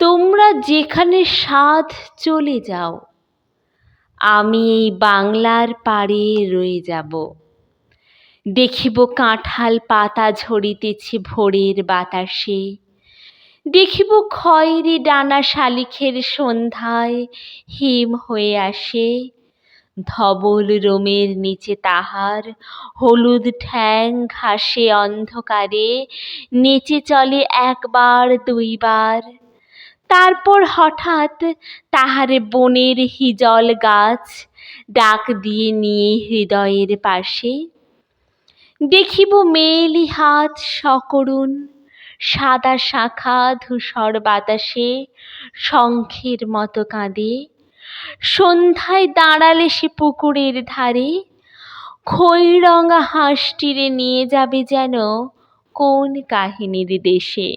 তোমরা যেখানে সাধ চলে যাও, আমি এই বাংলার পাড়ে রয়ে যাব। দেখিব কাঁঠাল পাতা ঝরিতেছে ভোরের বাতাসে। দেখিব খয়েরি ডানা শালিখের সন্ধ্যায় হিম হয়ে আসে। ধবল রোমের নিচে তাহার হলুদ ঠ্যাং ঘাসে অন্ধকারে। নেচে চলে একবার দুইবার। তারপর হঠাৎ তাহার বনের হিজল গাছ ডাক দিয়ে নিয়ে হৃদয়ের পাশে। দেখিব মেয়েলি হাত সকরুণ, সাদা শাখা ধূসর বাতাসে শঙ্খের মতো কাঁদে। সন্ধ্যায় দাঁড়ালে সে পুকুরের ধারে খৈরঙা হাঁসটিরে নিয়ে যাবে যেন কোন কাহিনীর দেশে।